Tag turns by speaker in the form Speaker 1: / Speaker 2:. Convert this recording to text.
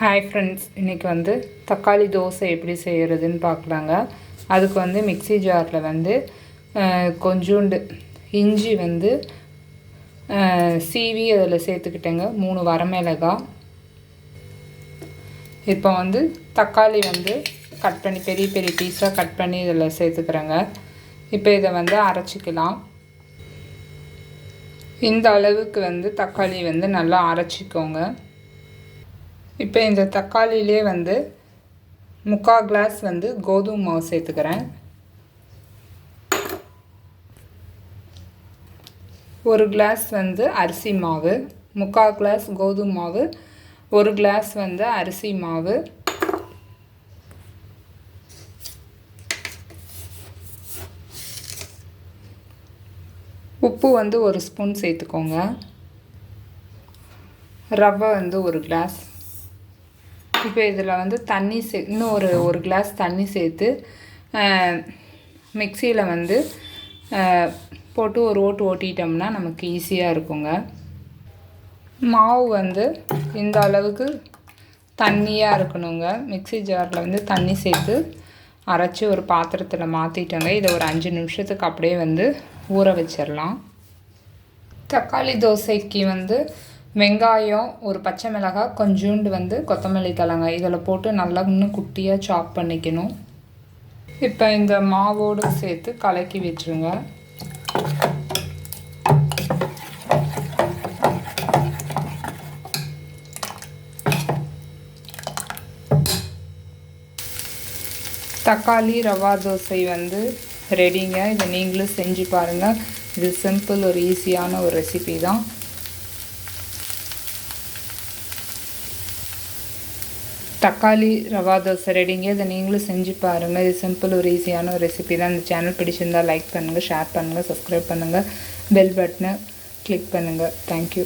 Speaker 1: Hi friends இன்றைக்கி வந்து தக்காளி தோசை எப்படி செய்கிறதுன்னு பார்க்கலாங்க. அதுக்கு வந்து மிக்ஸி ஜாரில் வந்து கொஞ்சோண்டு இஞ்சி வந்து சீவி அதில் சேர்த்துக்கிட்டேங்க. மூணு வரமிளகாய் இப்போ வந்து தக்காளி வந்து கட் பண்ணி பெரிய பெரிய பீஸாக கட் பண்ணி இதில் சேர்த்துக்கிறேங்க. இப்போ இதை வந்து அரைச்சிக்கலாம். இந்த அளவுக்கு வந்து தக்காளி வந்து நல்லா அரைச்சிக்கோங்க. இப்போ இந்த தக்காளியிலே வந்து முக்கால் கிளாஸ் வந்து கோதுமை மாவு சேர்த்துக்கிறேன். ஒரு கிளாஸ் வந்து அரிசி மாவு முக்கால் கிளாஸ் கோதுமை மாவு ஒரு கிளாஸ் வந்து அரிசி மாவு. உப்பு வந்து ஒரு ஸ்பூன் சேர்த்துக்கோங்க. ரவை வந்து ஒரு கிளாஸ். இப்போ இதில் வந்து தண்ணி சே இன்னும் ஒரு ஒரு கிளாஸ் தண்ணி சேர்த்து மிக்சியில் வந்து போட்டு ஒரு ஓட்டு ஓட்டிட்டோம்னா நமக்கு ஈஸியாக இருக்குங்க. மாவு வந்து இந்த அளவுக்கு தண்ணியாக இருக்கணுங்க. மிக்ஸி ஜாரில் வந்து தண்ணி சேர்த்து அரைச்சி ஒரு பாத்திரத்தில் மாற்றிட்டோங்க இதை ஒரு அஞ்சு நிமிஷத்துக்கு அப்படியே வந்து ஊற வச்சிடலாம் தக்காளி தோசைக்கு வந்து வெங்காயம் ஒரு பச்சை மிளகாய் கொஞ்சோண்டு வந்து கொத்தமல்லி தழங்க இதில் போட்டு நல்லா இன்னும் குட்டியாக சாப் பண்ணிக்கணும். இப்போ இந்த மாவோடு சேர்த்து கலக்கி விட்டுருங்க. தக்காளி ரவா தோசை வந்து ரெடிங்க இதை நீங்களும் செஞ்சு பாருங்கள் இது சிம்பிள் ஒரு ஈஸியான ஒரு ரெசிபி தான். தக்காளி ரவா தோசை ரெடிங்க இதை நீங்களும் செஞ்சு பாருங்கள் இது சிம்பிள் ஒரு ஈஸியான ஒரு ரெசிபி தான். இந்த சேனல் பிடிச்சிருந்தால் லைக் பண்ணுங்கள் ஷேர் பண்ணுங்கள் சப்ஸ்கிரைப் பண்ணுங்கள் பெல் பட்டனை கிளிக் பண்ணுங்கள் தேங்க்யூ